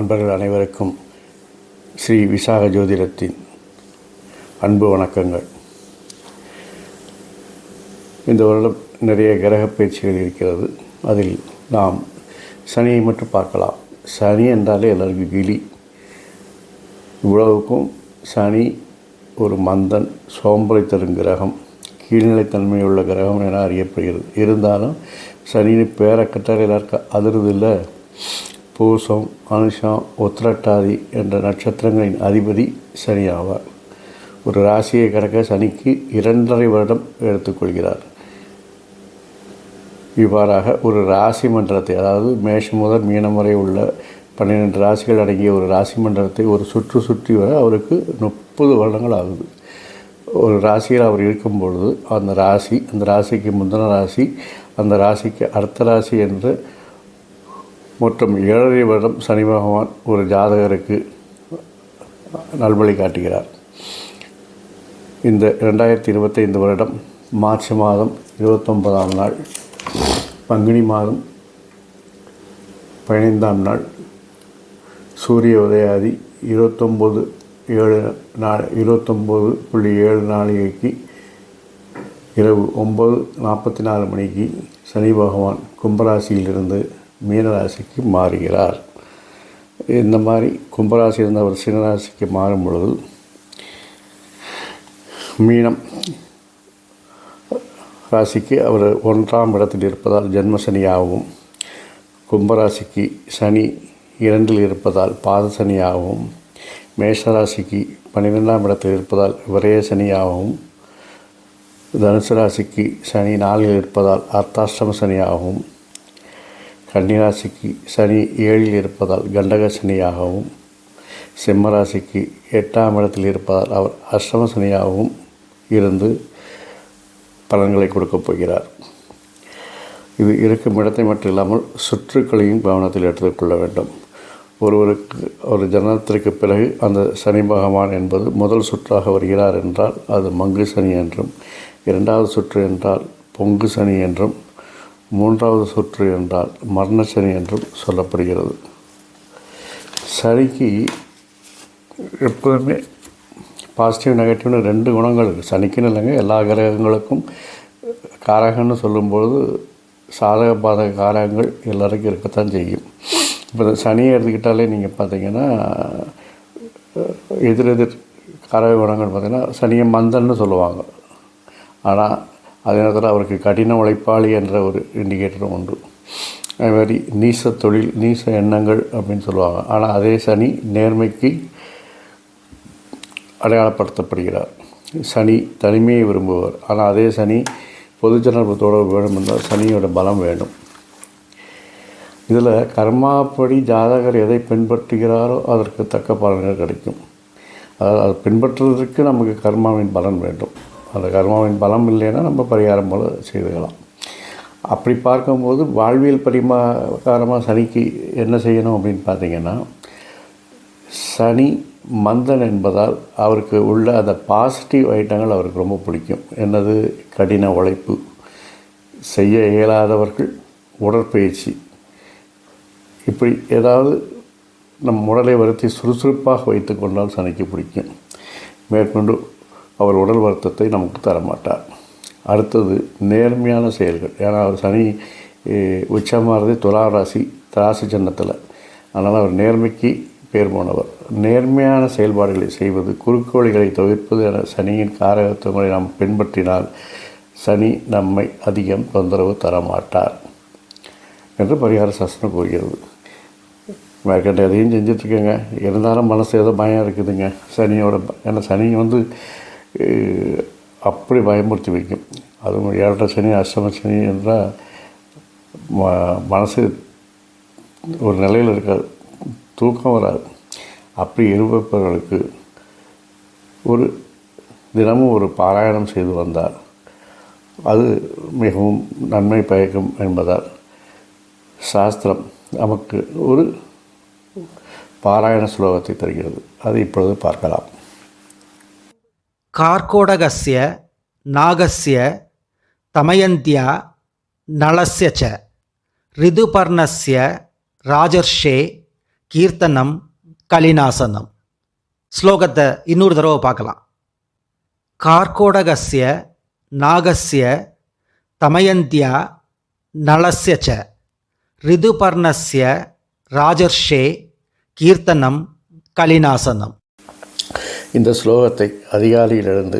அன்பர்கள் அனைவருக்கும் ஸ்ரீ விசாக ஜோதிடத்தின் அன்பு வணக்கங்கள். இந்த வருடம் நிறைய கிரக பயிற்சிகள் இருக்கிறது. அதில் நாம் சனியை மட்டும் பார்க்கலாம். சனி என்றாலே எல்லாருக்கும் கிளி. இவ்வளவுக்கும் சனி ஒரு மந்தன் சோம்பலை தரும் கிரகம் கீழ்நிலைத்தன்மை உள்ள கிரகம் என அறியப்படுகிறது. இருந்தாலும் சனியின் பேரை கட்டால் எல்லாருக்கும் அதிர்வு இல்லை. பூசம் அனுஷம் உத்திரட்டாதி என்ற நட்சத்திரங்களின் அதிபதி சனி ஆவார் ஒரு ராசியை கடக்க சனிக்கு இரண்டரை வருடம் எடுத்துக்கொள்கிறார் இவ்வாறாக ஒரு ராசி மன்றத்தை அதாவது மேஷம் முதல் மீனம் வரை உள்ள பன்னிரெண்டு ராசிகள் அடங்கிய ஒரு ராசி மண்டலத்தை ஒரு சுற்று சுற்றி வர அவருக்கு முப்பது வருடங்கள் ஆகுது. ஒரு ராசியில் அவர் இருக்கும் பொழுது அந்த ராசி அந்த ராசிக்கு முந்தின ராசி அந்த ராசிக்கு அடுத்த ராசி என்று மற்றும் ஏழரை வருடம் சனி பகவான் ஒரு ஜாதகருக்கு நல்வழி காட்டுகிறார். இந்த ரெண்டாயிரத்தி இருபத்தைந்து வருடம் மார்ச் மாதம் இருபத்தொன்பதாம் நாள் பங்குனி மாதம் பதினைந்தாம் நாள் சூரிய உதயாதி இருபத்தொம்போது ஏழு நா இருபத்தொம்போது புள்ளி ஏழு நாளிகைக்கு இரவு ஒம்பது நாற்பத்தி நாலு மணிக்கு சனி பகவான் கும்பராசியிலிருந்து மீனராசிக்கு மாறுகிறார். இந்த மாதிரி கும்பராசி இருந்த அவர் சினராசிக்கு மாறும் பொழுது மீனம் ராசிக்கு அவர் ஒன்றாம் இடத்தில் இருப்பதால் ஜென்ம சனியாகவும் கும்பராசிக்கு சனி இரண்டில் இருப்பதால் பாதசனியாகவும் மேஷராசிக்கு பன்னிரெண்டாம் இடத்தில் இருப்பதால் விரய சனியாகவும் தனுசு ராசிக்கு சனி நாளில் இருப்பதால் அர்த்தாஷ்டம சனியாகவும் கன்னிராசிக்கு சனி ஏழில் இருப்பதால் கண்டக சனியாகவும் சிம்மராசிக்கு எட்டாம் இடத்தில் இருப்பதால் அவர் அஷ்டம சனியாகவும் இருந்து பலன்களை கொடுக்கப் போகிறார். இது இருக்கும் இடத்தை மட்டும் இல்லாமல் சுற்றுக்களையும் கவனத்தில் எடுத்துக்கொள்ள வேண்டும். ஒருவருக்கு ஒரு ஜனனத்திற்கு பிறகு அந்த சனி பகவான் என்பது முதல் சுற்றாக வருகிறார் என்றால் அது மங்கு சனி என்றும் இரண்டாவது சுற்று என்றால் பொங்கு சனி என்றும் மூன்றாவது சுற்று என்றால் மரண சனி என்றும் சொல்லப்படுகிறது. சனிக்கு எப்போதுமே பாசிட்டிவ் நெகட்டிவ்னு ரெண்டு குணங்கள் இருக்குது சனிக்குன்னு இல்லைங்க எல்லா கிரகங்களுக்கும் காரகம்னு சொல்லும்பொழுது சாதக பாதக காரகங்கள் எல்லாருக்கும் இருக்கத்தான் செய்யும். இப்போ இந்த சனியை எடுத்துக்கிட்டாலே நீங்கள் பார்த்தீங்கன்னா எதிரெதிர் காரக குணங்கள் பார்த்திங்கன்னா சனியை மந்தன்னு சொல்லுவாங்க. ஆனால் அதே நேரத்தில் அவருக்கு கடின உழைப்பாளி என்ற ஒரு இண்டிகேட்டரும் உண்டு. அதே மாதிரி நீச தொழில் நீச எண்ணங்கள் அப்படின்னு சொல்லுவாங்க. ஆனால் அதே சனி நேர்மைக்கு அடையாளப்படுத்தப்படுகிறார். சனி தனிமையை விரும்புவார். ஆனால் அதே சனி பொது ஜனபத்தோடு வேணும் என்றால் சனியோட பலம் வேண்டும் இதில் கர்மாப்படி ஜாதகர் எதை பின்பற்றுகிறாரோ அதற்கு தக்க பலன்கள் கிடைக்கும். அதாவது அதை பின்பற்றுவதற்கு நமக்கு கர்மாவின் பலன் வேண்டும். அந்த கர்மாவின் பலம் இல்லைன்னா நம்ம பரிகாரம் போல் செய்துக்கலாம். அப்படி பார்க்கும்போது வாழ்வியல் பரிமாகாரமாக சனிக்கு என்ன செய்யணும் அப்படின்னு பார்த்தீங்கன்னா சனி மந்தன் என்பதால் அவருக்கு உள்ள அந்த பாசிட்டிவ் ஐட்டங்கள் அவருக்கு ரொம்ப பிடிக்கும். என்னது? கடின உழைப்பு செய்ய இயலாதவர்கள் உடற்பயிற்சி. இப்படி ஏதாவது நம் உடலை வருத்தி சுறுசுறுப்பாக வைத்து கொண்டால் சனிக்கு பிடிக்கும். மேற்கொண்டு அவர் உடல் வருத்தத்தை நமக்கு தரமாட்டார். அடுத்தது நேர்மையான செயல்கள். ஏன்னா அவர் சனி உச்சமானது துலா ராசி ராசி சின்னத்தில். அதனால் அவர் நேர்மைக்கு பேர் போனவர். நேர்மையான செயல்பாடுகளை செய்வது குறுக்கு வழிகளை தவிர்ப்பது என சனியின் காரகத்துவங்களை நாம் பின்பற்றினால் சனி நம்மை அதிகம் தொந்தரவு தரமாட்டார் என்று பரிகார சாஸ்திரம் கூறுகிறது. மேற்கண்ட எதையும் செஞ்சிட்ருக்கேங்க. இருந்தாலும் மனசு ஏதோ பயம் இருக்குதுங்க. சனியோட ஏன்னா சனி வந்து அப்படி பயமுறுத்தி வைக்கும். அதுவும் ஏழரை சனி அஷ்டம சனி என்றால் ம மனசு ஒரு நிலையில் இருக்காது. தூக்கம் வராது. அப்படி இருப்பவர்களுக்கு ஒரு தினமும் ஒரு பாராயணம் செய்து வந்தால் அது மிகவும் நன்மை பயக்கும் என்பதால் சாஸ்திரம் நமக்கு ஒரு பாராயண ஸ்லோகத்தை தருகிறது. அதை இப்பொழுது பார்க்கலாம். கார்கோடகஸ்ய நாகஸ்ய தமயந்தியா நலஸ்ய ச. ரிதுபர்ணஸ்ய ராஜர்ஷே கீர்த்தனம் கலிநாசனம் ஸ்லோகத்தை இன்னொரு தடவை பார்க்கலாம். கார்கோடகஸ்ய நாகஸ்ய தமயந்தியா நலஸ்ய ச. ரிதுபர்ணஸ்ய ராஜர்ஷே கீர்த்தனம் கலிநாசனம் இந்த ஸ்லோகத்தை அதிகாலையிலிருந்து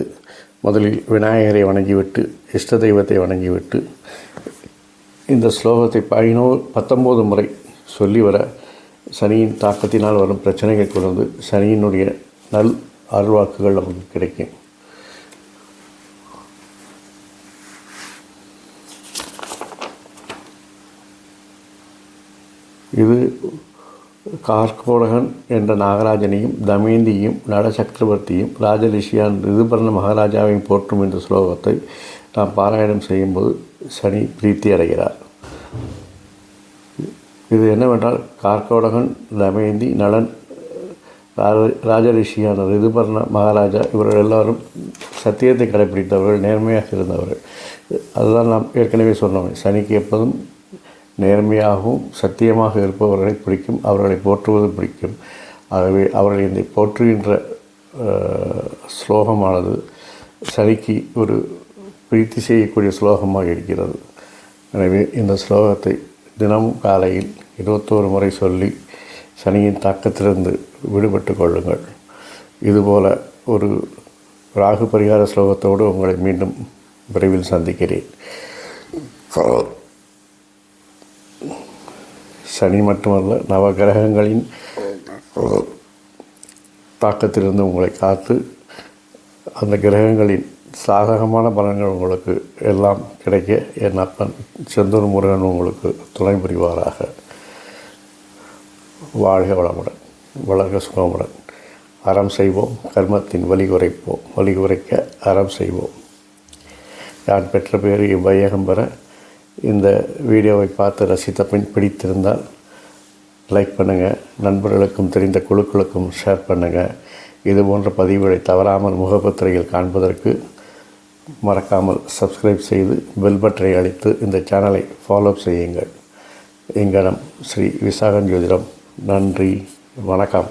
முதலில் விநாயகரை வணங்கிவிட்டு இஷ்ட தெய்வத்தை வணங்கிவிட்டு இந்த ஸ்லோகத்தை பதினோ பத்தொம்போது முறை சொல்லி வர சனியின் தாக்கத்தினால் வரும் பிரச்சனைகள் குறைந்து சனியினுடைய நல் அருள்வாக்குகள் நமக்கு கிடைக்கும். இது கார்கோடகன் என்ற நாகராஜனையும் தமேந்தியும் நட சக்கரவர்த்தியும் ராஜரிஷியான் ரிதுபர்ண மகாராஜாவையும் போற்றும் என்ற ஸ்லோகத்தை நாம் பாராயணம் செய்யும்போது சனி பிரீத்தி அடைகிறார். இது என்னவென்றால் கார்கோடகன் தமேந்தி நலன் ராஜ- ராஜரிஷியான ரிதுபர்ண மகாராஜா இவர்கள் எல்லாரும் சத்தியத்தை கடைபிடித்தவர்கள் நேர்மையாக இருந்தவர்கள். அதுதான் நாம் ஏற்கனவே சொன்னோம் சனிக்கு எப்போதும் நேர்மையாகவும் சத்தியமாக இருப்பவர்களை பிடிக்கும் அவர்களை போற்றுவது பிடிக்கும். ஆகவே அவர்களை இந்த போற்றுகின்ற ஸ்லோகமானது சனிக்கு ஒரு பிரீத்தி செய்யக்கூடிய ஸ்லோகமாக இருக்கிறது. எனவே இந்த ஸ்லோகத்தை தினமும் காலையில் இருபத்தோரு முறை சொல்லி சனியின் தாக்கத்திலிருந்து விடுபட்டு கொள்ளுங்கள். இதுபோல ஒரு ராகு பரிகார ஸ்லோகத்தோடு உங்களை மீண்டும் விரைவில் சந்திக்கிறேன். சனி மட்டுமல்ல நவகிரகங்களின் தாக்கத்திலிருந்து உங்களை காத்து அந்த கிரகங்களின் சாதகமான பலன்கள் உங்களுக்கு எல்லாம் கிடைக்க என் அப்பன் செந்தூர் முருகன் உங்களுக்கு துணை புரிவாராக. வாழ்க வளமுடன் வளர்க சுகமுடன். அறம் செய்வோம் கர்மத்தின் வலி குறைப்போம் வலி குறைக்க அறம் செய்வோம். நான் பெற்ற பேர் இவ்வையகம் பெற இந்த வீடியோவை பார்த்து ரசித்த பின் பிடித்திருந்தால் லைக் பண்ணுங்கள் நண்பர்களுக்கும் தெரிந்த குழுக்களுக்கும் ஷேர் பண்ணுங்கள் இது போன்ற பதிவுகளை தவறாமல் முகப்பத்திரையில் காண்பதற்கு மறக்காமல் சப்ஸ்கிரைப் செய்து பெல் பட்டனை அளித்து இந்த சேனலை ஃபாலோ செய்யுங்கள். எங்கனம் ஸ்ரீ விசாகன் ஜோதிடம். நன்றி வணக்கம்.